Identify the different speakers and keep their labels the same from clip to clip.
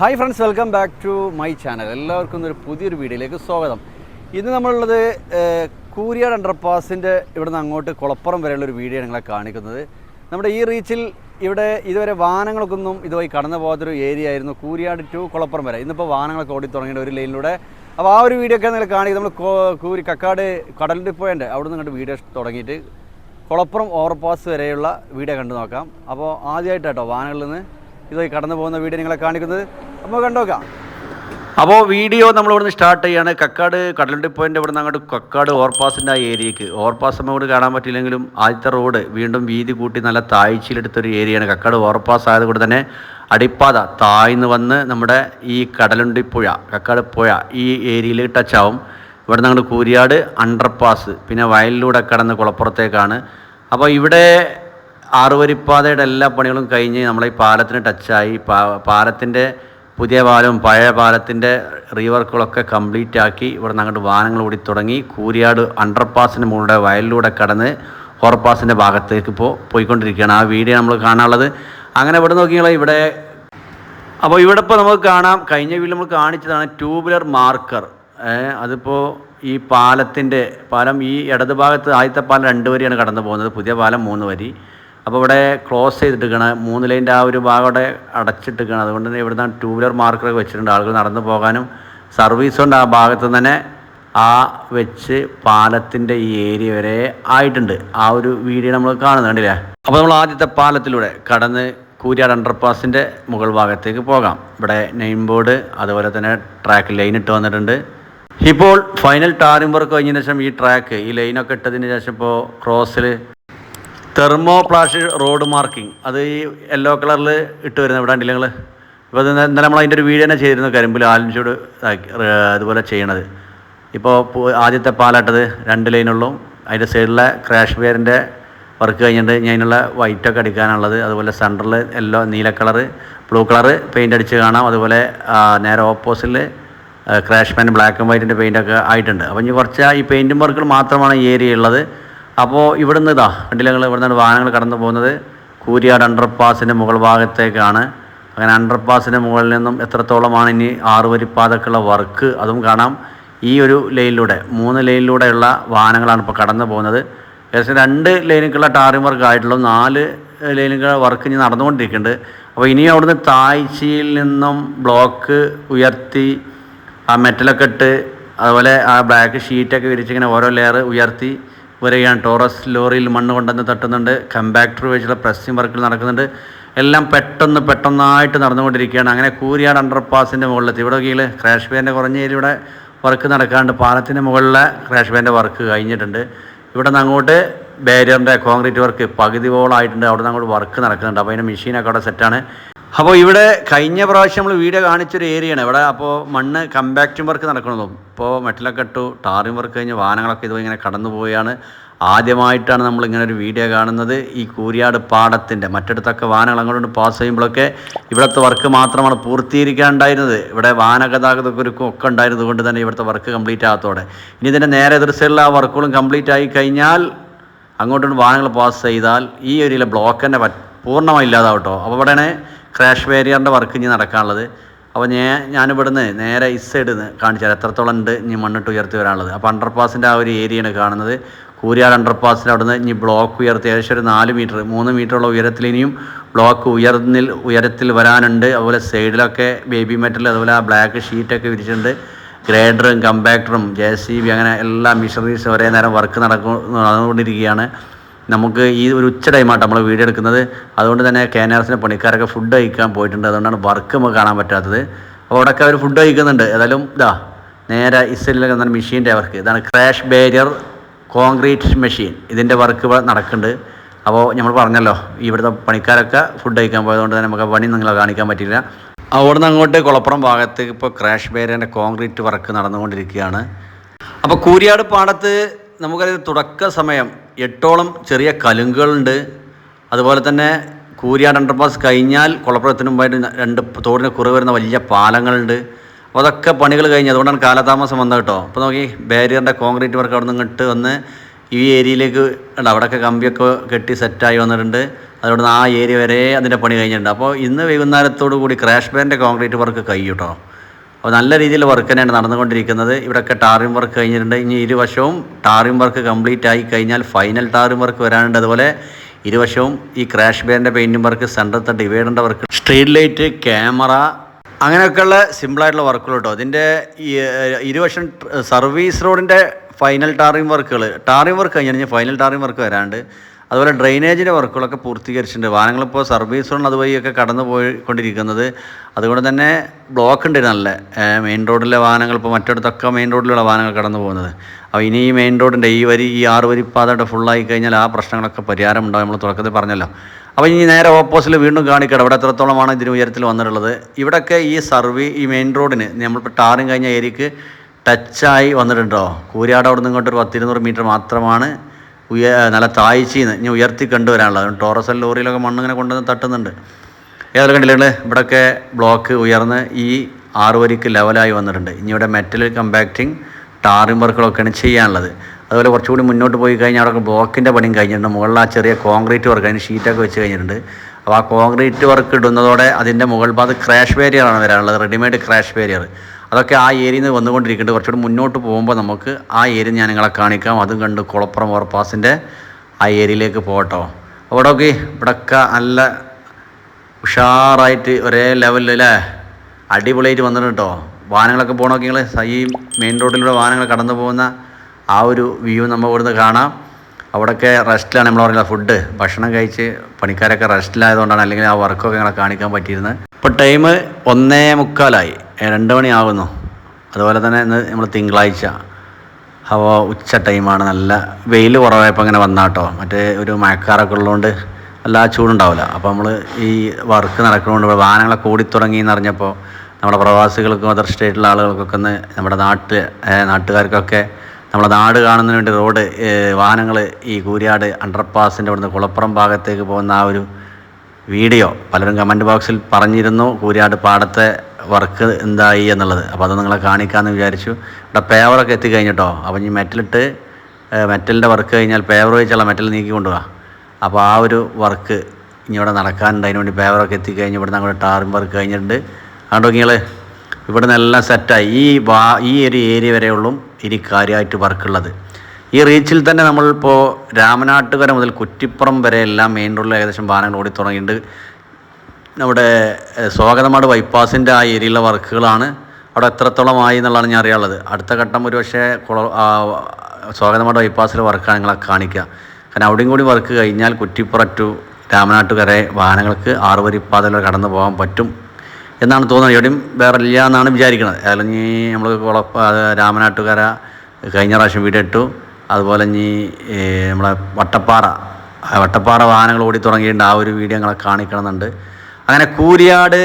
Speaker 1: Hi friends welcome back to my channel എല്ലാവർക്കും ഒരു പുതിയൊരു വീഡിയോയിലേക്ക് സ്വാഗതം. ഇന്ന് നമ്മളുള്ളത് കൂരിയാട് അണ്ടർപാസിന്റെ ഇവിടുന്ന് അങ്ങോട്ട് കുളപ്പുറം വരെയുള്ള ഒരു വീഡിയോ നിങ്ങളെ കാണിക്കുന്നത്. നമ്മുടെ ഈ റീച്ചിൽ ഇവിടെ ഇതുവരെ വാഹനങ്ങളൊക്കെ ഒന്നും ഇതുവഴി കടന്നു പോകാത്തൊരു ഏരിയ ആയിരുന്നു കൂരിയാട് ടു കുളപ്പുറം വരെ. ഇന്നിപ്പോൾ വാഹനങ്ങളൊക്കെ ഓടി തുടങ്ങിയ ഒരു ലൈനിലൂടെ. അപ്പോൾ ആ ഒരു വീഡിയോ ഒക്കെ നിങ്ങൾ കാണിക്കുന്നത് നമ്മൾ കൂരി കക്കാട് കടലിൽ പോയതിന്റെ അവിടെ നിന്ന് വീഡിയോ തുടങ്ങിയിട്ട് കുളപ്പുറം ഓവർപാസ് വരെയുള്ള വീഡിയോ കണ്ടു നോക്കാം. അപ്പോൾ ആദ്യമായിട്ടാട്ടോ വാഹനങ്ങളിൽ നിന്ന് ഇതുവഴി കടന്നു പോകുന്ന വീഡിയോ നിങ്ങളെ കാണിക്കുന്നത്. അപ്പോൾ കണ്ടോക്കാം. അപ്പോൾ വീഡിയോ നമ്മൾ ഇവിടുന്ന് സ്റ്റാർട്ട് ചെയ്യാണ്. കക്കാട് കടലുണ്ടി പോയിന്റ് ഇവിടുന്ന് അങ്ങോട്ട് കക്കാട് ഓവർപാസിന്റെ ആ ഏരിയക്ക്. ഓവർപാസ് നമുക്ക് കാണാൻ പറ്റില്ലെങ്കിലും ആദ്യത്തെ റോഡ് വീണ്ടും വീതി കൂട്ടി നല്ല താഴ്ചയിലെടുത്തൊരു ഏരിയയാണ് കക്കാട് ഓവർപാസ് ആയതുകൊണ്ട് തന്നെ അടിപ്പാത താഴ്ന്നു വന്ന് നമ്മുടെ ഈ കടലുണ്ടി പുഴ കക്കാട് പുഴ ഈ ഏരിയയിൽ ആവും. ഇവിടെ നിന്ന് കൂരിയാട് അണ്ടർപാസ് പിന്നെ വയലിലൂടെ കടന്ന് കുളപ്പുറത്തേക്കാണ്. അപ്പോൾ ഇവിടെ ആറുവരിപ്പാതയുടെ എല്ലാ പണികളും കഴിഞ്ഞ് നമ്മളെ ഈ പാലത്തിന് ടച്ചായി പാ പാലത്തിന്റെ പുതിയ പാലവും പഴയ പാലത്തിന്റെ റീവർക്കുകളൊക്കെ കംപ്ലീറ്റ് ആക്കി ഇവിടെ നിന്ന് അങ്ങോട്ട് വാഹനങ്ങൾ ഓടി തുടങ്ങി. കൂരിയാട് അണ്ടർപാസിന് മുകളിലൂടെ വയലിലൂടെ കടന്ന് ഹോർപാസിന്റെ ഭാഗത്തേക്ക് ഇപ്പോൾ പോയിക്കൊണ്ടിരിക്കുകയാണ്. ആ വീഡിയോ നമ്മൾ കാണാനുള്ളത്. അങ്ങനെ ഇവിടെ നോക്കിയാൽ ഇവിടെ. അപ്പോൾ ഇവിടെ ഇപ്പോൾ നമുക്ക് കാണാം കഴിഞ്ഞ വീട്ടിൽ നമ്മൾ കാണിച്ചതാണ് ട്യൂബുലർ മാർക്കർ അതിപ്പോൾ ഈ പാലത്തിന്റെ പാലം ഈ ഇടത് ഭാഗത്ത് ആദ്യത്തെ പാലം രണ്ട് വരിയാണ് കടന്നു പോകുന്നത് പുതിയ പാലം മൂന്ന് വരി. അപ്പോൾ ഇവിടെ ക്ലോസ് ചെയ്തിട്ടിരിക്കണ. മൂന്ന് ലൈന്റെ ആ ഒരു ഭാഗം അവിടെ അടച്ചിട്ടിരിക്കണം. അതുകൊണ്ട് തന്നെ ഇവിടുന്ന് ടൂ വീലർ മാർക്കറൊക്കെ വെച്ചിട്ടുണ്ട്. ആളുകൾ നടന്നു പോകാനും സർവീസ് കൊണ്ട് ആ ഭാഗത്ത് തന്നെ ആ വെച്ച് പാലത്തിന്റെ ഈ ഏരിയ വരെ ആയിട്ടുണ്ട്. ആ ഒരു വീഡിയോ നമ്മൾ കാണുന്നുണ്ടല്ലേ അപ്പോൾ നമ്മൾ ആദ്യത്തെ പാലത്തിലൂടെ കടന്ന് കൂരിയാട് അണ്ടർപാസിന്റെ മുകൾ ഭാഗത്തേക്ക് പോകാം. ഇവിടെ നെയിം ബോർഡ് അതുപോലെ തന്നെ ട്രാക്ക് ലൈൻ ഇട്ട് വന്നിട്ടുണ്ട്. ഇപ്പോൾ ഫൈനൽ ടാറിംഗ് വർക്ക് കഴിഞ്ഞതിന് ശേഷം ഈ ട്രാക്ക് ഈ ലൈനൊക്കെ ഇട്ടതിന് ശേഷം ഇപ്പോൾ ക്രോസിൽ തെർമോ പ്ലാഷ് റോഡ് മാർക്കിംഗ്. അത് ഈ യെല്ലോ കളറിൽ ഇട്ട് വരുന്നത് ഇവിടെ ഉണ്ടല്ലേ നിങ്ങൾ ഇപ്പോൾ ഇന്നലെ നമ്മൾ അതിന്റെ ഒരു വീഡിയോ തന്നെ ചെയ്തിരുന്നു കരിമ്പിൽ ആലിൻചൂട് അതുപോലെ ചെയ്യണത്. ഇപ്പോൾ ആദ്യത്തെ പാലാട്ടത് രണ്ട് ലൈനുള്ളൂ അതിന്റെ സൈഡിലെ ക്രാഷ് വെയറിന്റെ വർക്ക് കഴിഞ്ഞിട്ട് ഞാൻ അതിനുള്ള വൈറ്റൊക്കെ അടിക്കാനുള്ളത്. അതുപോലെ സെന്ററിൽ യെല്ലോ നീല കളറ് ബ്ലൂ കളറ് പെയിന്റ് അടിച്ച് കാണാം. അതുപോലെ നേരെ ഓപ്പോസിറ്റിൽ ക്രാഷ് പാൻ ബ്ലാക്ക് ആൻഡ് വൈറ്റിന്റെ പെയിന്റൊക്കെ ആയിട്ടുണ്ട്. അപ്പോൾ ഇനി കുറച്ച് ഈ പെയിന്റും വർക്കുകൾ മാത്രമാണ് ഈ ഏരിയ ഉള്ളത്. അപ്പോൾ ഇവിടുന്ന് ഇതാ കണ്ടില്ല ഞങ്ങൾ ഇവിടുന്ന് വാഹനങ്ങൾ കടന്നു പോകുന്നത്? കൂരിയാട് അണ്ടർപാസിന്റെ മുകൾ ഭാഗത്തേക്കാണ്. അങ്ങനെ അണ്ടർപാസിന്റെ മുകളിൽ നിന്നും എത്രത്തോളമാണ് ഇനി ആറുവരിപ്പാതക്കുള്ള വർക്ക്? അതും കാണാം. ഈ ഒരു ലൈനിലൂടെ മൂന്ന് ലൈനിലൂടെയുള്ള വാഹനങ്ങളാണ് ഇപ്പോൾ കടന്നു പോകുന്നത്. ഏകദേശം രണ്ട് ലൈനിലേക്കുള്ള ടാറിംഗ് വർക്ക് ആയിട്ടുള്ളൂ. നാല് ലൈനിലേക്കുള്ള വർക്ക് ഇനി നടന്നുകൊണ്ടിരിക്കുന്നുണ്ട്. അപ്പോൾ ഇനി അവിടുന്ന് താഴ്ചയിൽ നിന്നും ബ്ലോക്ക് ഉയർത്തി ആ മെറ്റലൊക്കെ ഇട്ട് അതുപോലെ ആ ബ്ലാക്ക് ഷീറ്റൊക്കെ വിരിച്ചിങ്ങനെ ഓരോ ലെയർ ഉയർത്തി വരികയാണ് ടോറസ് ലോറിയിൽ മണ്ണ് കൊണ്ടുവന്ന് തട്ടുന്നുണ്ട്. കമ്പാക്ടർ വെച്ചുള്ള പ്രസ്സിംഗ് വർക്കിൽ നടക്കുന്നുണ്ട്. എല്ലാം പെട്ടെന്ന് പെട്ടെന്നായിട്ട് നടന്നുകൊണ്ടിരിക്കുകയാണ്. അങ്ങനെ കൂരിയാട് അണ്ടർപാസിന്റെ മുകളിലെത്തി. ഇവിടെ കീഴിൽ ക്രാഷ് ബാൻഡ് കുറഞ്ഞ ഏരിയയുടെ വർക്ക് നടക്കാണ്ട് പാലത്തിന്റെ മുകളിലെ ക്രാഷ് ബാൻഡ് വർക്ക് കഴിഞ്ഞിട്ടുണ്ട്. ഇവിടെ നിന്ന് അങ്ങോട്ട് ബാരിയറിന്റെ കോൺക്രീറ്റ് വർക്ക് പകുതിയോളമായിട്ടുണ്ട് അവിടെ നിന്ന് അങ്ങോട്ട് വർക്ക് നടക്കുന്നുണ്ട്. അപ്പോൾ അതിന്റെ മെഷീനൊക്കെ അവിടെ സെറ്റാണ് അപ്പോൾ ഇവിടെ കഴിഞ്ഞ പ്രാവശ്യം നമ്മൾ വീഡിയോ കാണിച്ചൊരു ഏരിയയാണ്. ഇവിടെ അപ്പോൾ മണ്ണ് കമ്പാക്റ്റും വർക്ക് നടക്കുന്നതും. ഇപ്പോൾ മെറ്റലൊക്കെ ഇട്ടു ടാറിംഗ് വർക്ക് കഴിഞ്ഞ് വാഹനങ്ങളൊക്കെ ഇതുപോലെ ഇങ്ങനെ കടന്നു പോവുകയാണ്. ആദ്യമായിട്ടാണ് നമ്മൾ ഇങ്ങനെ ഒരു വീഡിയോ കാണുന്നത്. ഈ കൂരിയാട് പാടത്തിന്റെ മറ്റിടത്തൊക്കെ വാഹനങ്ങൾ അങ്ങോട്ട് പാസ് ചെയ്യുമ്പോഴൊക്കെ ഇവിടുത്തെ വർക്ക് മാത്രമാണ് പൂർത്തീകരിക്കാനുണ്ടായിരുന്നത്. ഇവിടെ വാഹന ഗതാഗതക്കുരുക്കും ഒക്കെ ഉണ്ടായിരുന്നത് കൊണ്ട് തന്നെ ഇവിടുത്തെ വർക്ക് കംപ്ലീറ്റ് ആകത്തോടെ. ഇനി ഇതിന്റെ നേരെ എതിർ ആ വർക്കുകളും കംപ്ലീറ്റ് ആയി കഴിഞ്ഞാൽ അങ്ങോട്ടും വാഹനങ്ങൾ പാസ് ചെയ്താൽ ഈ ഏരിയയിലെ ബ്ലോക്ക് തന്നെ പൂർണമായി ഇല്ലാതാവട്ടോ അപ്പോൾ ഇവിടെയാണ് ക്രാഷ് വേരിയറിന്റെ വർക്ക് ഇനി നടക്കാനുള്ളത്. അപ്പോൾ ഞാൻ ഞാനിവിടുന്ന് നേരെ ഈ സൈഡിൽ നിന്ന് കാണിച്ചാൽ എത്രത്തോളം ഉണ്ട് ഇനി മണ്ണിട്ട് ഉയർത്തി വരാനുള്ളത്. അപ്പോൾ അണ്ടർപാസിന്റെ ആ ഒരു ഏരിയയാണ് കാണുന്നത്. കൂരിയാട് അണ്ടർപാസിന്റെ അവിടെ നിന്ന് ഇനി ബ്ലോക്ക് ഉയർത്തി ഏകദേശം ഒരു നാല് മീറ്റർ മൂന്ന് മീറ്ററുള്ള ഉയരത്തിൽ ഇനിയും ബ്ലോക്ക് ഉയർന്നിൽ ഉയരത്തിൽ വരാനുണ്ട്. അതുപോലെ സൈഡിലൊക്കെ ബേബി മെറ്റൽ അതുപോലെ ആ ബ്ലാക്ക് ഷീറ്റൊക്കെ വിരിച്ചിട്ടുണ്ട്. ഗ്രേഡറും കമ്പാക്ടറും ജെ സി ബി അങ്ങനെ എല്ലാ മിഷനറീസും ഒരേ നേരം വർക്ക് നടക്കൊണ്ടിരിക്കുകയാണ് നമുക്ക് ഈ ഒരു ഉച്ച ടൈമായിട്ട് നമ്മൾ വീഡിയോ എടുക്കുന്നത്. അതുകൊണ്ട് തന്നെ കേനാർസിന്റെ പണിക്കാരൊക്കെ ഫുഡ് കഴിക്കാൻ പോയിട്ടുണ്ട്. അതുകൊണ്ടാണ് വർക്ക് നമുക്ക് കാണാൻ പറ്റാത്തത്. അപ്പോൾ അവിടെയൊക്കെ അവർ ഫുഡ് കഴിക്കുന്നുണ്ട്. ഏതായാലും ഇതാ നേരെ ഇസ്രയേലിലൊക്കെ എന്താണ് മെഷീന്റെ വർക്ക് ഇതാണ് ക്രാഷ് ബാരിയർ കോൺക്രീറ്റ് മെഷീൻ ഇതിന്റെ വർക്ക് നടക്കുന്നുണ്ട്. അപ്പോൾ നമ്മൾ പറഞ്ഞല്ലോ ഇവിടുത്തെ പണിക്കാരൊക്കെ ഫുഡ് കഴിക്കാൻ പോയതുകൊണ്ട് തന്നെ നമുക്ക് പണി നിങ്ങളെ കാണിക്കാൻ പറ്റില്ല അവിടുന്ന് അങ്ങോട്ട് കുളപ്പുറം ഭാഗത്ത് ഇപ്പോൾ ക്രാഷ് ബാരിയറിന്റെ കോൺക്രീറ്റ് വർക്ക് നടന്നുകൊണ്ടിരിക്കുകയാണ്. അപ്പോൾ കൂരിയാട് പാടത്ത് നമുക്കറിയാം തുടക്ക സമയം എട്ടോളം ചെറിയ കലുങ്കുകളുണ്ട്. അതുപോലെ തന്നെ കൂരിയാട് അണ്ടർപാസ് കഴിഞ്ഞാൽ കുളപ്പുറത്തിന് മുമ്പായിട്ട് രണ്ട് തോടിന് കുറവ് വരുന്ന വലിയ പാലങ്ങളുണ്ട്. അപ്പോൾ അതൊക്കെ പണികൾ കഴിഞ്ഞ് അതുകൊണ്ടാണ് കാലതാമസം വന്നത് കേട്ടോ. അപ്പോൾ നോക്കി ബാരിയറിന്റെ കോൺക്രീറ്റ് വർക്ക് അവിടെ നിന്ന് ഇങ്ങോട്ട് വന്ന് ഈ ഏരിയയിലേക്ക് ഉണ്ട് അവിടെയൊക്കെ കമ്പിയൊക്കെ കെട്ടി സെറ്റായി വന്നിട്ടുണ്ട്. അതുകൊണ്ട് ആ ഏരിയ വരെ അതിന്റെ പണി കഴിഞ്ഞിട്ടുണ്ട്. അപ്പോൾ ഇന്ന് വൈകുന്നേരത്തോടു കൂടി ക്രാഷ് ബാന്റെ കോൺക്രീറ്റ് വർക്ക് കഴിയും കേട്ടോ. അപ്പോൾ നല്ല രീതിയിൽ വർക്ക് തന്നെയാണ് നടന്നുകൊണ്ടിരിക്കുന്നത്. ഇവിടെയൊക്കെ ടാറിംഗ് വർക്ക് കഴിഞ്ഞിട്ടുണ്ട്. ഇനി ഇരുവശവും ടാറിംഗ് വർക്ക് കംപ്ലീറ്റ് ആയി കഴിഞ്ഞാൽ ഫൈനൽ ടാറിംഗ് വർക്ക് വരാനുണ്ട്. അതുപോലെ ഇരുവശവും ഈ ക്രാഷ് ബാൻഡിന്റെ പെയിന്റിംഗ് വർക്ക് സെന്ററത്തെ ഡിവൈഡറിന്റെ വർക്ക് സ്ട്രീറ്റ് ലൈറ്റ് ക്യാമറ അങ്ങനെയൊക്കെയുള്ള സിമ്പിളായിട്ടുള്ള വർക്കുകൾ കേട്ടോ അതിന്റെ ഇരുവശം സർവീസ് റോഡിന്റെ ഫൈനൽ ടാറിംഗ് വർക്കുകൾ ടാറിംഗ് വർക്ക് കഴിഞ്ഞ് കഴിഞ്ഞാൽ ഫൈനൽ ടാറിംഗ് വർക്ക് വരാണ്ട് അതുപോലെ ഡ്രെയിനേജിന്റെ വർക്കുകളൊക്കെ പൂർത്തീകരിച്ചിട്ടുണ്ട്. വാഹനങ്ങളിപ്പോൾ സർവീസ് റോഡ് അതുവഴിയൊക്കെ കടന്നു പോയിക്കൊണ്ടിരിക്കുന്നത്. അതുകൊണ്ട് തന്നെ ബ്ലോക്ക് ഉണ്ട് നല്ല. മെയിൻ റോഡിലെ വാഹനങ്ങൾ ഇപ്പോൾ മറ്റിടത്തൊക്കെ മെയിൻ റോഡിലുള്ള വാഹനങ്ങൾ കടന്നു പോകുന്നത്. അപ്പോൾ ഇനി ഈ മെയിൻ റോഡിന്റെ ഈ വരി ഈ ആറ് വരി പാതയുടെ ഫുള്ളായി കഴിഞ്ഞാൽ ആ പ്രശ്നങ്ങളൊക്കെ പരിഹാരം ഉണ്ടാവും നമ്മൾ തുടക്കത്തിൽ പറഞ്ഞല്ലോ. അപ്പോൾ ഇനി നേരെ ഓപ്പോസിൽ വീണ്ടും കാണിക്കണം. ഇവിടെ എത്രത്തോളമാണ് ഇതിന് ഉയരത്തിൽ വന്നിട്ടുള്ളത്. ഇവിടെയൊക്കെ ഈ സർവീ ഈ മെയിൻ റോഡിന് നമ്മളിപ്പോൾ ടാറും കഴിഞ്ഞ ഏരിയക്ക് ടച്ചായി വന്നിട്ടുണ്ടോ? കൂരിയാട് അവിടെ നിന്ന് ഇങ്ങോട്ട് ഒരു പത്തിരുന്നൂറ് മീറ്റർ മാത്രമാണ് ഉയ നല്ല താഴ്ചയിൽ ഇനി ഉയർത്തി കണ്ടുവരാനുള്ളത്. അതുകൊണ്ട് ടോറസൽ ലോറിയിലൊക്കെ മണ്ണിങ്ങനെ കൊണ്ടുവന്ന് തട്ടുന്നുണ്ട്. ഏതൊക്കെ കണ്ടില്ലേ ഇവിടെയൊക്കെ ബ്ലോക്ക് ഉയർന്ന് ഈ ആറ് വരിക്ക് ലെവലായി വന്നിട്ടുണ്ട്. ഇനി ഇവിടെ മെറ്റൽ കമ്പാക്റ്റിംഗ് ടാറിംഗ് വർക്കുകളൊക്കെയാണ് ചെയ്യാനുള്ളത്. അതുപോലെ കുറച്ചുകൂടി മുന്നോട്ട് പോയി കഴിഞ്ഞാൽ അവിടെ ബ്ലോക്കിന്റെ പണിയും കഴിഞ്ഞിട്ടുണ്ട്. മുകളിൽ ആ ചെറിയ കോൺക്രീറ്റ് വർക്ക് അതിന് ഷീറ്റൊക്കെ വെച്ച് കഴിഞ്ഞിട്ടുണ്ട്. അപ്പോൾ ആ കോൺക്രീറ്റ് വർക്ക് ഇടുന്നതോടെ അതിന്റെ മുകൾ ഭാഗത്ത് ക്രാഷ് ബാരിയറാണ് വരാനുള്ളത്. റെഡിമെയ്ഡ് ക്രാഷ് ബാരിയർ അതൊക്കെ ആ ഏരിയയിൽ നിന്ന് വന്നുകൊണ്ടിരിക്കുന്നുണ്ട്. കുറച്ചുകൂടി മുന്നോട്ട് പോകുമ്പോൾ നമുക്ക് ആ ഏരിയ ഞാൻ നിങ്ങളെ കാണിക്കാം. അതും കണ്ട് കുളപ്പുറം ഓവർപാസിന്റെ ആ ഏരിയയിലേക്ക് പോകട്ടോ. അവിടെയൊക്കെ ഇവിടെയൊക്കെ നല്ല ഉഷാറായിട്ട് ഒരേ ലെവലിൽ അല്ലേ? അടിപൊളിയായിട്ട് വന്നിട്ടുണ്ട് കേട്ടോ. വാഹനങ്ങളൊക്കെ പോകണമെങ്കിൽ നിങ്ങൾ ഈ മെയിൻ റോഡിലൂടെ വാഹനങ്ങൾ കടന്നു പോകുന്ന ആ ഒരു വ്യൂ നമ്മൾ ഇവിടുന്ന് കാണാം. അവിടെയൊക്കെ റെസ്റ്റിലാണ് നമ്മൾ പറയുന്നത് ഫുഡ്. ഭക്ഷണം കഴിച്ച് പണിക്കാരൊക്കെ റെസ്റ്റിലായതുകൊണ്ടാണ് അല്ലെങ്കിൽ ആ വർക്കൊക്കെ ഞങ്ങളെ കാണിക്കാൻ പറ്റിയിരുന്നത്. ഇപ്പോൾ ടൈം ഒന്നേ മുക്കാലായി. രണ്ട് മണിയാകുന്നു അതുപോലെ തന്നെ ഇന്ന് നമ്മൾ തിങ്കളാഴ്ച. അപ്പോൾ ഉച്ച ടൈമാണ്. നല്ല വെയിൽ കുറവായപ്പോൾ അങ്ങനെ വന്നാട്ടോ. മറ്റേ ഒരു മഴക്കാറൊക്കെ ഉള്ളതുകൊണ്ട് എല്ലാ ചൂടുണ്ടാവില്ല അപ്പോൾ നമ്മൾ ഈ വർക്ക് നടക്കുന്നതുകൊണ്ട് വാഹനങ്ങളൊക്കെ കൂടിത്തുടങ്ങി എന്നറിഞ്ഞപ്പോൾ നമ്മുടെ പ്രവാസികൾക്കും അതർ സ്റ്റേറ്റിലുള്ള ആളുകൾക്കൊക്കെ ഒന്ന് നമ്മുടെ നാട്ടിൽ നാട്ടുകാർക്കൊക്കെ നമ്മുടെ നാട് കാണുന്നതിന് വേണ്ടി റോഡ് വാഹനങ്ങൾ ഈ കൂരിയാട് അണ്ടർപാസിന്റെ അവിടുന്ന് കുളപ്പുറം ഭാഗത്തേക്ക് പോകുന്ന ആ ഒരു വീഡിയോ പലരും കമന്റ് ബോക്സിൽ പറഞ്ഞിരുന്നു. കൂരിയാട് പാടത്തെ വർക്ക് എന്തായി എന്നുള്ളത്. അപ്പോൾ അത് നിങ്ങളെ കാണിക്കാമെന്ന് വിചാരിച്ചു. ഇവിടെ പേവറൊക്കെ എത്തിക്കഴിഞ്ഞിട്ടോ? അപ്പോൾ ഈ മെറ്റലിട്ട് മെറ്റലിന്റെ വർക്ക് കഴിഞ്ഞാൽ പേവർ വെച്ചുള്ള മെറ്റൽ നീക്കി കൊണ്ടുപോകാം അപ്പോൾ ആ ഒരു വർക്ക് ഇനി ഇവിടെ നടക്കാനുണ്ട്. അതിന് വേണ്ടി പേവറൊക്കെ എത്തിക്കഴിഞ്ഞ് ഇവിടെ നിന്ന് അങ്ങോട്ട് ടാറും വർക്ക് കഴിഞ്ഞിട്ടുണ്ട്. അതുകൊണ്ട് നിങ്ങൾ ഇവിടെ നിന്നെല്ലാം സെറ്റായി ഈ വാ ഈ ഒരു ഏരിയ വരെയുള്ളൂ ഇനി കാര്യമായിട്ട് വർക്കുള്ളത് ഈ റീച്ചിൽ തന്നെ നമ്മളിപ്പോൾ രാമനാട്ടുകര മുതൽ കുറ്റിപ്പുറം വരെ എല്ലാം മെയിൻ റോഡിൽ ഏകദേശം വാഹനങ്ങൾ ഓടി തുടങ്ങിയിട്ടുണ്ട് നമ്മുടെ സ്വാഗതമാട് ബൈപ്പാസിന്റെ ആ ഏരിയയിലെ വർക്കുകളാണ്. അവിടെ എത്രത്തോളമായി എന്നുള്ളതാണ് ഞാൻ അറിയാനുള്ളത്. അടുത്ത ഘട്ടം ഒരു പക്ഷേ സ്വാഗതമാട് ബൈപ്പാസിലെ വർക്കാണ് നിങ്ങളെ കാണിക്കുക. കാരണം അവിടെയും കൂടി വർക്ക് കഴിഞ്ഞാൽ കുറ്റിപ്പുറ ടു രാമനാട്ടുകര വാഹനങ്ങൾക്ക് ആറുവരിപ്പാതയിലൂടെ കടന്നു പോകാൻ പറ്റും എന്നാണ് തോന്നുന്നത്. എവിടെയും വേറെ ഇല്ല എന്നാണ് വിചാരിക്കുന്നത്. അല്ലെങ്കിൽ നമ്മൾ കുളപ്പ രാമനാട്ടുകര കഴിഞ്ഞ പ്രാവശ്യം വീടിട്ടു അതുപോലെ ഇനി നമ്മളെ വട്ടപ്പാറ വട്ടപ്പാറ വാഹനങ്ങൾ ഓടി തുടങ്ങിയിട്ടുണ്ട്. ആ ഒരു വീഡിയോ ഞങ്ങളെ കാണിക്കണമെന്നുണ്ട്. അങ്ങനെ കൂരിയാട്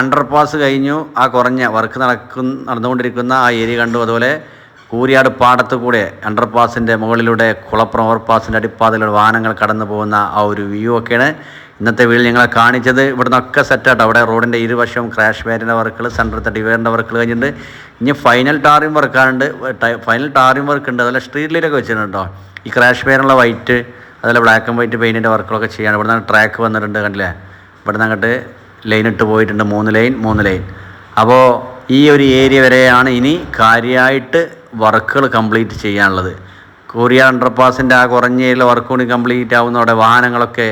Speaker 1: അണ്ടർപാസ് കഴിഞ്ഞു. ആ കുറഞ്ഞ വർക്ക് നടക്കുന്ന നടന്നുകൊണ്ടിരിക്കുന്ന ആ ഏരിയ കണ്ടു. അതുപോലെ കൂരിയാട് പാടത്ത് കൂടെ അണ്ടർപാസിന്റെ മുകളിലൂടെ കുളപ്പുറം ഓവർപാസിന്റെ അടിപ്പാതയിലൂടെ വാഹനങ്ങൾ കടന്നു പോകുന്ന ആ ഒരു വ്യൂ ഒക്കെയാണ് ഇന്നത്തെ വീട് ഞങ്ങളെ കാണിച്ചത്. ഇവിടെ നിന്നൊക്കെ സെറ്റായിട്ട് അവിടെ റോഡിന്റെ ഇരുവശവും ക്രാഷ് ബാരിന്റെ വർക്കുകൾ സെന്ററത്തെ ഡിവൈഡറിന്റെ വർക്കുകൾ കഴിഞ്ഞിട്ടുണ്ട്. ഇനി ഫൈനൽ ടാറിംഗ് വർക്കാണ്ട് ഫൈനൽ ടാറിംഗ് വർക്ക് ഉണ്ട്. അതുപോലെ സ്ട്രീറ്റ് ലൈറ്റൊക്കെ വെച്ചിട്ടുണ്ട് കേട്ടോ ഈ ക്രാഷ് ബാരിനുള്ള വൈറ്റ് അതുപോലെ ബ്ലാക്ക് ആൻഡ് വൈറ്റ് പെയിന്റിന്റെ വർക്കുകളൊക്കെ ചെയ്യാണ്. ഇവിടെ നിന്ന് ട്രാക്ക് വന്നിട്ടുണ്ട് കണ്ടില്ലേ? ഇവിടുന്ന് അങ്ങോട്ട് ലൈൻ ഇട്ട് പോയിട്ടുണ്ട്. മൂന്ന് ലൈൻ മൂന്ന് ലൈൻ അപ്പോൾ ഈ ഒരു ഏരിയ വരെയാണ് ഇനി കാര്യമായിട്ട് വർക്കുകൾ കംപ്ലീറ്റ് ചെയ്യാനുള്ളത്. കൊറിയ അണ്ടർപാസിന്റെ ആ കുറഞ്ഞ ഏരിയയിലെ വർക്ക് കൂടി കംപ്ലീറ്റ് ആവുന്നതോടെ വാഹനങ്ങളൊക്കെ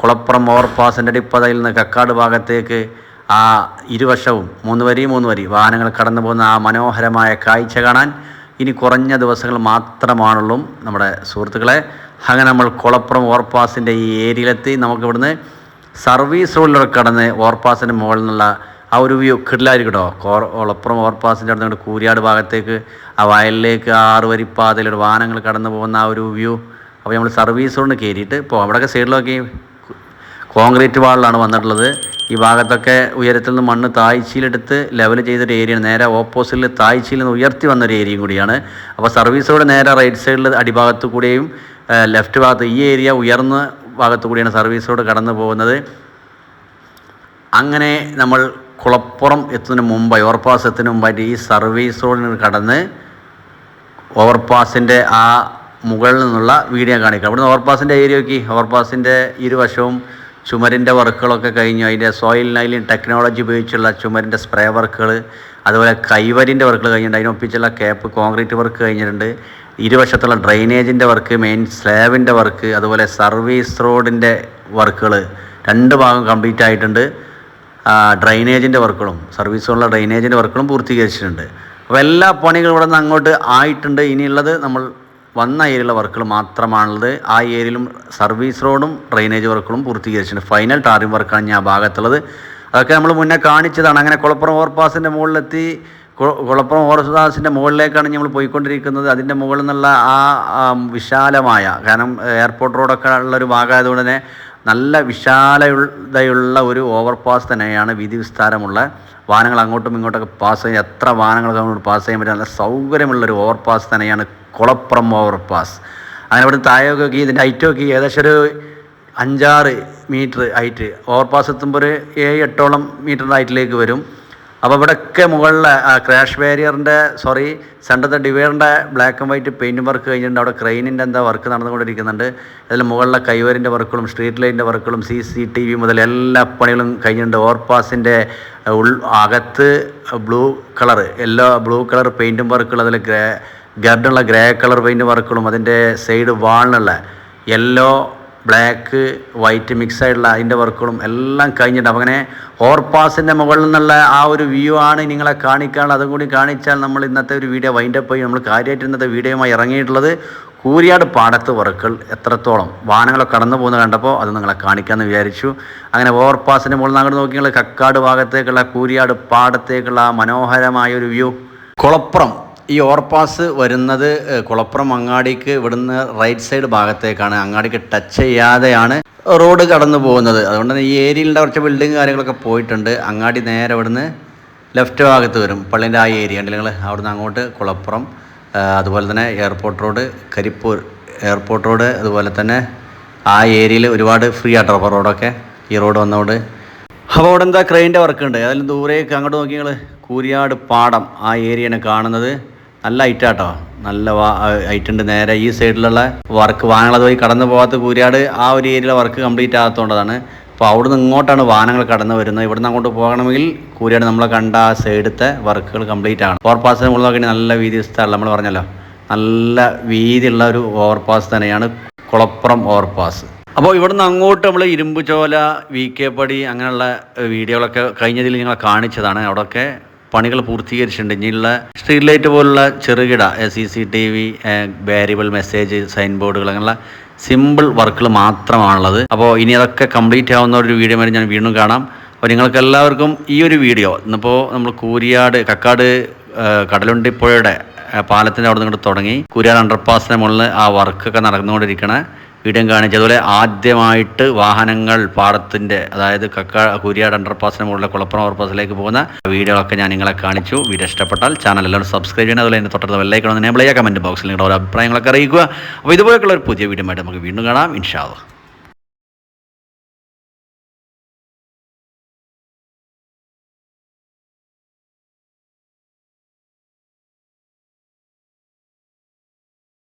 Speaker 1: കുളപ്പുറം ഓവർപാസിന്റെ അടിപ്പതയിൽ നിന്ന് കക്കാട് ഭാഗത്തേക്ക് ആ ഇരുവശവും മൂന്ന് വരി മൂന്ന് വരി വാഹനങ്ങൾ കടന്നു പോകുന്ന ആ മനോഹരമായ കാഴ്ച കാണാൻ ഇനി കുറഞ്ഞ ദിവസങ്ങൾ മാത്രമാണുള്ളൂ നമ്മുടെ സുഹൃത്തുക്കളെ. അങ്ങനെ നമ്മൾ കുളപ്പുറം ഓവർപാസിന്റെ ഈ ഏരിയയിലെത്തി. നമുക്കിവിടുന്ന് സർവീസ് റോഡിലൂടെ കടന്ന് ഓവർപാസിന്റെ മുകളിൽ നിന്നുള്ള ആ ഒരു വ്യൂ കിടലായിരിക്കും കേട്ടോ കോർ ഒളപ്പുറം ഓവർപാസിന്റെ അടുത്ത് നിന്ന് കൂരിയാട് ഭാഗത്തേക്ക് ആ വയലിലേക്ക് ആ ആറ് വരിപ്പാതയിലൂടെ വാഹനങ്ങൾ കടന്നു പോകുന്ന ആ ഒരു വ്യൂ. അപ്പോൾ നമ്മൾ സർവീസ് റോഡിന് കയറിയിട്ട് ഇപ്പോൾ അവിടെയൊക്കെ സൈഡിലൊക്കെ കോൺക്രീറ്റ് വാളിലാണ് വന്നിട്ടുള്ളത്. ഈ ഭാഗത്തൊക്കെ ഉയരത്തിൽ നിന്ന് മണ്ണ് താഴ്ചയിലെടുത്ത് ലെവൽ ചെയ്തൊരു ഏരിയയാണ് നേരെ ഓപ്പോസിറ്റിൽ താഴ്ചയിൽ നിന്ന് ഉയർത്തി വന്നൊരു ഏരിയയും കൂടിയാണ്. അപ്പോൾ സർവീസ് റോഡ് നേരെ റൈറ്റ് സൈഡിൽ അടിഭാഗത്ത് കൂടെയും ലെഫ്റ്റ് ഭാഗത്ത് ഈ ഏരിയ ഉയർന്ന ഭാഗത്ത് കൂടിയാണ് സർവീസ് റോഡ് കടന്നു പോകുന്നത്. അങ്ങനെ നമ്മൾ കുളപ്പുറം എത്തുന്നതിന് മുമ്പായി ഓവർപാസ് എത്തുന്നതിന് മുമ്പായിട്ട് ഈ സർവീസ് റോഡിന് കടന്ന് ഓവർപാസിന്റെ ആ മുകളിൽ നിന്നുള്ള വീഡിയോ കാണിക്കുക അവിടുന്ന് ഓവർപാസിന്റെ ഏരിയ നോക്കി. ഓവർപാസിന്റെ ഇരുവശവും ചുമരിന്റെ വർക്കുകളൊക്കെ കഴിഞ്ഞു. അതിന്റെ സോയിൽ നൈലിൻ ടെക്നോളജി ഉപയോഗിച്ചുള്ള ചുമരിന്റെ സ്പ്രേ വർക്കുകൾ അതുപോലെ കൈവരിന്റെ വർക്കുകൾ കഴിഞ്ഞിട്ടുണ്ട്. അതിനൊപ്പിച്ചുള്ള ക്യാപ്പ് കോൺക്രീറ്റ് വർക്ക് കഴിഞ്ഞിട്ടുണ്ട്. ഇരുവശത്തുള്ള ഡ്രൈനേജിന്റെ വർക്ക് മെയിൻ സ്ലാബിന്റെ വർക്ക് അതുപോലെ സർവീസ് റോഡിന്റെ വർക്കുകൾ രണ്ട് ഭാഗം കംപ്ലീറ്റ് ആയിട്ടുണ്ട്. ഡ്രൈനേജിന്റെ വർക്കുകളും സർവീസ് റോഡിലെ ഡ്രൈനേജിന്റെ വർക്കുകളും പൂർത്തീകരിച്ചിട്ടുണ്ട്. അപ്പോൾ എല്ലാ പണികളും ഇവിടെ നിന്ന് അങ്ങോട്ട് ആയിട്ടുണ്ട്. ഇനിയുള്ളത് നമ്മൾ വന്ന ഏരിയയിലെ വർക്കുകൾ മാത്രമാണുള്ളത്. ആ ഏരിയയിലും സർവീസ് റോഡും ഡ്രെയിനേജ് വർക്കുകളും പൂർത്തീകരിച്ചിട്ടുണ്ട്. ഫൈനൽ ടാറിംഗ് വർക്കാണ് ഞാൻ ആ ഭാഗത്തുള്ളത്. അതൊക്കെ നമ്മൾ മുന്നേ കാണിച്ചതാണ്. അങ്ങനെ കുളപ്പുറം ഓവർപാസിന്റെ മുകളിലെത്തി കു- കുളപ്പുറം ഓവർപാസിന്റെ മുകളിലേക്കാണ് നമ്മൾ പോയിക്കൊണ്ടിരിക്കുന്നത്. അതിന്റെ മുകളിൽ നിന്നുള്ള ആ വിശാലമായ കാരണം എയർപോർട്ട് റോഡൊക്കെ ഉള്ളൊരു ഭാഗമായതുകൊണ്ട് തന്നെ നല്ല വിശാലതയുള്ള ഒരു ഓവർപാസ് തന്നെയാണ് വീതി വിസ്താരമുള്ള വാഹനങ്ങൾ അങ്ങോട്ടും ഇങ്ങോട്ടൊക്കെ പാസ് ചെയ്യാൻ എത്ര വാഹനങ്ങൾ അങ്ങോട്ട് പാസ് ചെയ്യാൻ പറ്റും നല്ല സൗകര്യമുള്ളൊരു ഓവർപാസ് തന്നെയാണ് കുളപ്പുറം ഓവർപാസ് അങ്ങനെ അവിടെ താഴെയൊക്കെ നോക്കി ഇതിന്റെ ഹൈറ്റ് നോക്കി ഏകദേശം ഒരു അഞ്ചാറ് മീറ്റർ ഹൈറ്റ് ഓവർപാസ് എത്തുമ്പോൾ ഒരു ഏഴ് എട്ടോളം മീറ്ററിന്റെ ഹൈറ്റിലേക്ക് വരും. അപ്പോൾ ഇവിടെയൊക്കെ മുകളിലെ ക്രാഷ് ബാരിയറിന്റെ സോറി സെന്ററത്തെ ഡിവൈഡറിന്റെ black and white paint work കഴിഞ്ഞിട്ടുണ്ട്. അവിടെ ക്രെയിനിന്റെ എന്താ വർക്ക് നടന്നുകൊണ്ടിരിക്കുന്നുണ്ട്. അതിൽ മുകളിലെ കൈവരിന്റെ വർക്കുകളും സ്ട്രീറ്റ് ലൈറ്റിന്റെ വർക്കുകളും സി സി ടി വി മുതൽ എല്ലാ പണികളും കഴിഞ്ഞിട്ടുണ്ട്. ഓവർപാസിന്റെ ഉൾ അകത്ത് blue colour yellow blue colour പെയിന്റും വർക്കുകൾ അതിൽ ഗ്രേ ഗർഡുള്ള ഗ്രേ കളർ പെയിന്റ് വർക്കുകളും അതിന്റെ സൈഡ് വാളിനുള്ള യെല്ലോ ബ്ലാക്ക് വൈറ്റ് മിക്സ് ആയിട്ടുള്ള അതിന്റെ വർക്കുകളും എല്ലാം കഴിഞ്ഞിട്ട് അങ്ങനെ ഓവർപാസിന്റെ മുകളിൽ നിന്നുള്ള ആ ഒരു വ്യൂ ആണ് നിങ്ങളെ കാണിക്കാനുള്ളത്. അതും കൂടി കാണിച്ചാൽ നമ്മൾ ഇന്നത്തെ ഒരു വീഡിയോ വൈൻഡപ്പ് ചെയ്യും നമ്മൾ കാര്യമായിട്ട് ഇന്നത്തെ വീഡിയോയുമായി ഇറങ്ങിയിട്ടുള്ളത് കൂരിയാട് പാടത്ത് വർക്കുകൾ എത്രത്തോളം വാഹനങ്ങളൊക്കെ കടന്നു പോകുന്നത് കണ്ടപ്പോൾ അത് നിങ്ങളെ കാണിക്കാമെന്ന് വിചാരിച്ചു. അങ്ങനെ ഓവർപാസിന്റെ മുകളിൽ അങ്ങോട്ട് നോക്കി നിങ്ങൾ കക്കാട് ഭാഗത്തേക്കുള്ള കൂരിയാട് പാടത്തേക്കുള്ള മനോഹരമായ ഒരു വ്യൂ കുളപ്പുറം ഈ ഓവർപാസ് വരുന്നത് കുളപ്പുറം അങ്ങാടിക്ക് ഇവിടുന്ന് റൈറ്റ് സൈഡ് ഭാഗത്തേക്കാണ്. അങ്ങാടിക്ക് ടച്ച് ചെയ്യാതെയാണ് റോഡ് കടന്നു പോകുന്നത്. അതുകൊണ്ട് തന്നെ ഈ ഏരിയയിലുള്ള കുറച്ച് ബിൽഡിങ് കാര്യങ്ങളൊക്കെ പോയിട്ടുണ്ട്. അങ്ങാടി നേരെ ഇവിടുന്ന് ലെഫ്റ്റ് ഭാഗത്ത് വരും. പള്ളിന്റെ ആ ഏരിയ ഉണ്ട്. നിങ്ങൾ അവിടുന്ന് അങ്ങോട്ട് കുളപ്പുറം അതുപോലെ തന്നെ airport road Karipur airport road അതുപോലെ തന്നെ ആ ഏരിയയിൽ ഒരുപാട് ഫ്രീ ആട്ടോ അപ്പോൾ റോഡൊക്കെ ഈ റോഡ് വന്നതുകൊണ്ട് അപ്പോൾ അവിടെ എന്താ ക്രെയിന്റെ വർക്ക് ഉണ്ട്? അതിൽ ദൂരേക്ക് അങ്ങോട്ട് നോക്കി കൂരിയാട് പാടം ആ ഏരിയയാണ് കാണുന്നത്. നല്ല ഐറ്റാട്ടോ നല്ല ഐറ്റുണ്ട് നേരെ ഈ സൈഡിലുള്ള വർക്ക് വാഹനങ്ങൾ അതുവഴി കടന്നു പോകാത്ത കൂരിയാട് ആ ഒരു ഏരിയയിലെ വർക്ക് കംപ്ലീറ്റ് ആകാത്തതുകൊണ്ടാണ് അപ്പോൾ അവിടെ നിന്ന് ഇങ്ങോട്ടാണ് വാഹനങ്ങൾ കടന്നു വരുന്നത്. ഇവിടുന്ന് അങ്ങോട്ട് പോകണമെങ്കിൽ കൂരിയാട് നമ്മളെ കണ്ട ആ സൈഡത്തെ വർക്കുകൾ കംപ്ലീറ്റ് ആണ് ഓവർപാസിന് മുകളിൽ നോക്കി നല്ല വീതി സ്ഥലം നമ്മൾ പറഞ്ഞല്ലോ. നല്ല വീതിയുള്ള ഒരു ഓവർപാസ് തന്നെയാണ് കുളപ്പുറം ഓവർപാസ് അപ്പോൾ ഇവിടുന്ന് അങ്ങോട്ട് നമ്മൾ ഇരുമ്പ് ചോല വി കെ പടി അങ്ങനെയുള്ള വീഡിയോകളൊക്കെ കഴിഞ്ഞതിൽ ഞങ്ങൾ കാണിച്ചതാണ്. അവിടെയൊക്കെ പണികൾ പൂർത്തീകരിച്ചിട്ടുണ്ട്. ഇനിയുള്ള സ്ട്രീറ്റ് ലൈറ്റ് പോലുള്ള ചെറുകിട C C T V variable message sign ബോർഡുകൾ അങ്ങനെയുള്ള സിമ്പിൾ വർക്കുകൾ മാത്രമാണുള്ളത്. അപ്പോൾ ഇനി അതൊക്കെ കംപ്ലീറ്റ് ആവുന്ന ഒരു വീഡിയോ വരെ ഞാൻ വീണ്ടും കാണാം. അപ്പോൾ നിങ്ങൾക്ക് എല്ലാവർക്കും ഈ ഒരു വീഡിയോ ഇന്നിപ്പോൾ നമ്മൾ കൂരിയാട് കക്കാട് കടലുണ്ടിപ്പുഴയുടെ പാലത്തിന്റെ അവിടെ നിന്ന് തുടങ്ങി. കൂരിയാട് അണ്ടർപാസിന് മുകളിൽ ആ വർക്കൊക്കെ നടന്നുകൊണ്ടിരിക്കണ. വീഡിയോ കാണിച്ചു അതുപോലെ ആദ്യമായിട്ട് വാഹനങ്ങൾ പാടത്തിന്റെ അതായത് കക്ക കുരിയാട് അണ്ടർപാസിന് മുകളിലെ കുളപ്പുറം ഓവർപാസിലേക്ക് പോകുന്ന വീഡിയോകളൊക്കെ ഞാൻ നിങ്ങളെ കാണിച്ചു. വീഡിയോ ഇഷ്ടപ്പെട്ടാൽ ചാനൽ എല്ലാവരും സബ്സ്ക്രൈബ് ചെയ്യണം. അതുപോലെ എന്റെ തൊട്ടടുത്ത് വെള്ളേക്കണം എനേബിൾ ചെയ്യുക കമന്റ് ബോക്സിൽ നിങ്ങളുടെ ഓരോ അഭിപ്രായങ്ങളൊക്കെ അറിയിക്കുക. അപ്പോൾ ഇതുപോലെയുള്ള ഒരു പുതിയ വീഡിയോ നമുക്ക് വീണ്ടും കാണാം. ഇൻഷാല്ല